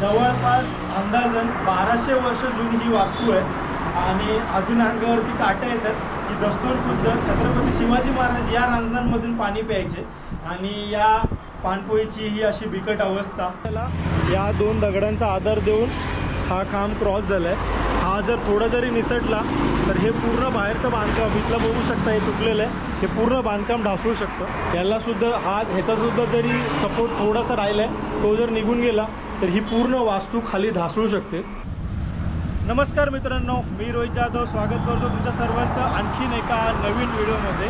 जवळपास अंदाजन बाराशे वर्ष जुनी ही वास्तू आहे. आणि अजून अंगावरती काट्या येतात. की दस्तूर खुद्द छत्रपती शिवाजी महाराज या रांजणांमधून पाणी प्यायचे. आणि या पाणपोईची ही अशी बिकट अवस्था. आपल्याला या दोन दगडांचा आधार देऊन हा खांब क्रॉस झाला आहे हा जर थोडा जरी निसटला तर हे पूर्ण बाहेरचं बांधकाम इथलं बघू शकता हे तुटलेलं आहे. हे पूर्ण बांधकाम ढासळू शकतं. याला सुद्धा हा ह्याचासुद्धा जरी सपोर्ट थोडासा राहिला आहे तो जर निघून गेला तर ही पूर्ण वास्तू खाली धासळू शकते. नमस्कार मित्रांनो मी रोहित जाधव. स्वागत करतो तुमच्या सर्वांचं आणखीन एका नवीन व्हिडिओमध्ये.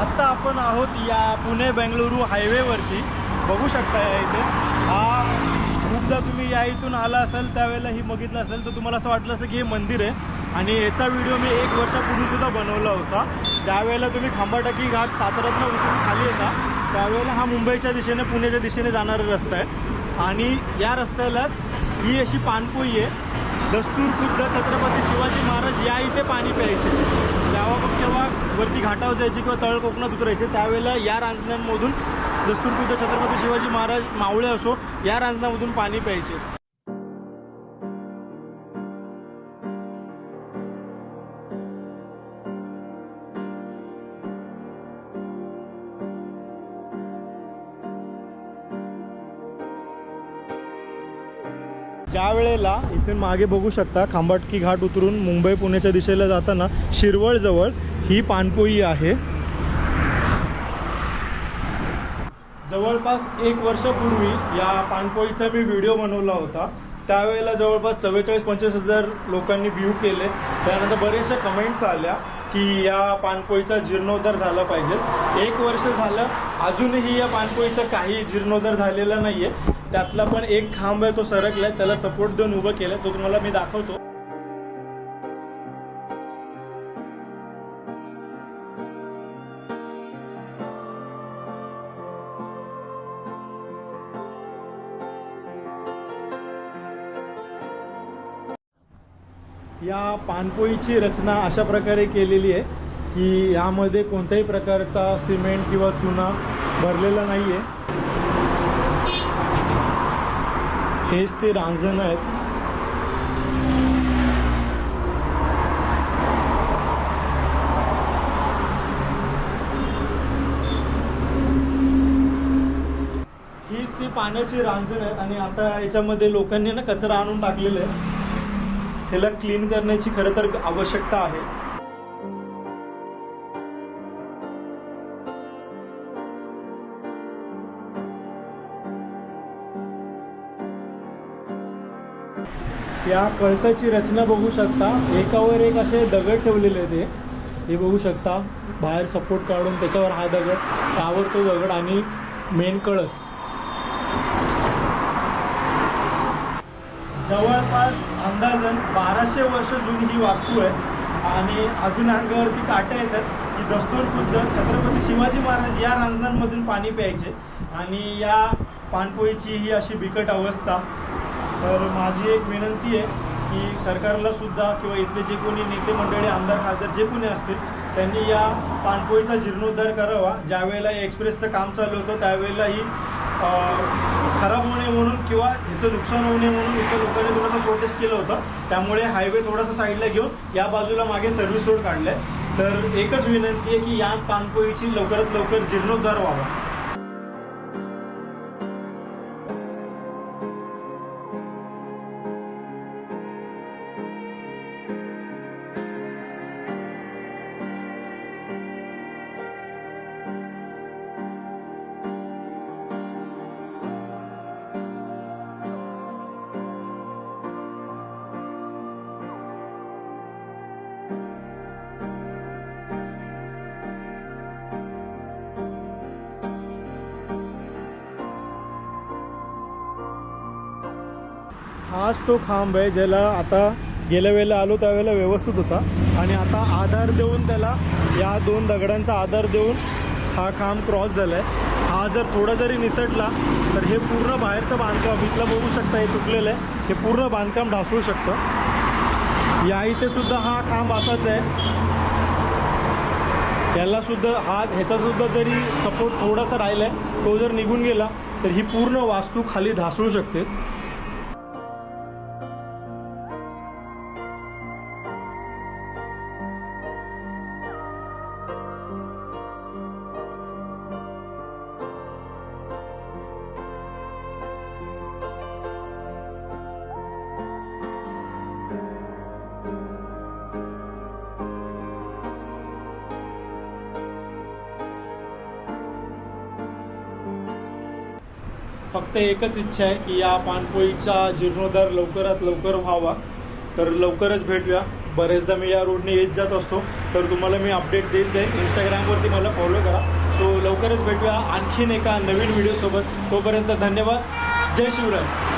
आत्ता आपण आहोत या पुणे बेंगळुरू हायवेवरती. बघू शकता या इथे. हा खूपदा तुम्ही या इथून आला असाल त्यावेळेला ही बघितलं असेल तर तुम्हाला असं वाटलं असेल की हे मंदिर आहे. आणि याचा व्हिडिओ मी एक वर्षापूर्वीसुद्धा बनवला होता. त्यावेळेला तुम्ही खांबाटाकी घाट साताऱ्यातनं उतरून खाली येता. त्यावेळेला हा मुंबईच्या दिशेने पुण्याच्या दिशेने जाणारा रस्ता आहे. आणि या रस्त्याला ही अशी पानपोई आहे. दस्तूर खुद्द छत्रपती शिवाजी महाराज या इथे पाणी प्यायचे. जेव्हा मग तेव्हा वरती घाटावर जायचे किंवा तळ कोकणात उतरायचे त्यावेळेला या रांजण्यांमधून दस्तूर खुद्द छत्रपती शिवाजी महाराज मावळे असो या रांजणामधून पाणी प्यायचे. ज्या वेळेला इथे मागे बघू शकता खांबाटकी घाट उतरून मुंबई पुण्याच्या दिशेला जाताना शिरवळजवळ ही पाणपोई आहे. जवळपास एक वर्षापूर्वी या पाणपोईचा मी व्हिडिओ बनवला होता. त्यावेळेला जवळपास चव्वेचाळीस पंचवीस हजार लोकांनी व्ह्यू केले. त्यानंतर बरेचशा कमेंट्स आल्या. की या पाणपोईचा जीर्णोद्धार झाला पाहिजे. एक वर्ष झालं अजूनही या पाणपोईचा काही जीर्णोद्धार झालेला नाही आहे त्यातला पण एक खांब आहे तो सरकला आहे त्याला सपोर्ट देऊन उभं केलं तो तुम्हाला मी दाखवतो. या पानपोईची रचना अशा प्रकारे केलेली आहे की यामध्ये कोणत्याही प्रकारचा सिमेंट किंवा चुना भरलेला नाही आहे हेच ते रांजणं आहेत. हीच ती पाण्याची रांजण आहेत आणि आता याच्यामध्ये लोकांनी ना कचरा आणून टाकलेला आहे. ह्याला क्लीन करण्याची खरं तर आवश्यकता आहे. या कळसाची रचना बघू शकता. एकावर एक असे दगड ठेवलेले आहेत हे. हे बघू शकता. बाहेर सपोर्ट काढून त्याच्यावर हा दगड त्यावर तो दगड आणि मेन कळस. जवळपास अंदाजन बाराशे वर्ष जुनी ही वास्तू आहे. आणि अजून अंगावरती काट्या येतात. की दस्तूर खुद्द छत्रपती शिवाजी महाराज या रांजणांमधून पाणी प्यायचे. आणि या पाणपोईची ही अशी बिकट अवस्था. तर माझी एक विनंती आहे की सरकारला सुद्धा किंवा इथले जे कोणी नेते मंडळी आमदार खासदार जे कोणी असतील त्यांनी या पाणपोईचा जीर्णोद्धार करावा. ज्यावेळेला एक्सप्रेसचं काम चालू होतं त्यावेळेला ही खराब होणे म्हणून किंवा ह्याचं नुकसान होऊ नये म्हणून इथं लोकांनी थोडंसं प्रोटेस्ट केलं होतं. त्यामुळे हायवे थोडासा साईडला घेऊन या बाजूला मागे सर्व्हिस रोड काढलाय. तर एकच विनंती आहे की या पानपोईची लवकरात लवकर जीर्णोद्धार व्हावा. हाच तो खांब आहे ज्याला आता गेल्या वेळेला आलो त्यावेळेला व्यवस्थित होता. आणि आता आधार देऊन त्याला या दोन दगडांचा आधार देऊन हा खांब क्रॉस झाला आहे हा जर थोडा जरी निसटला तर हे पूर्ण बाहेरचं बांधकाम इथलं बघू शकता हे तुटलेलं आहे. हे पूर्ण बांधकाम ढासळू शकतं. या इथे सुद्धा हा खांब असाच आहे. याला सुद्धा हा ह्याचासुद्धा जरी सपोर्ट थोडासा राहिला आहे तो जर निघून गेला तर ही पूर्ण वास्तू खाली ढासळू शकते. फक्त एकच इच्छा आहे की या पानपोईचा जीर्णोद्धार लवकरात लवकर व्हावा. तर लवकरच भेटूया. बरेचदा मी या रोडने येत जात असतो. तर तुम्हाला मी अपडेट देत जाईल इंस्टाग्रामवरती मला फॉलो करा. सो लवकरच भेटूया आणखीन एका नवीन व्हिडिओसोबत तोपर्यंत धन्यवाद. जय शिवराय.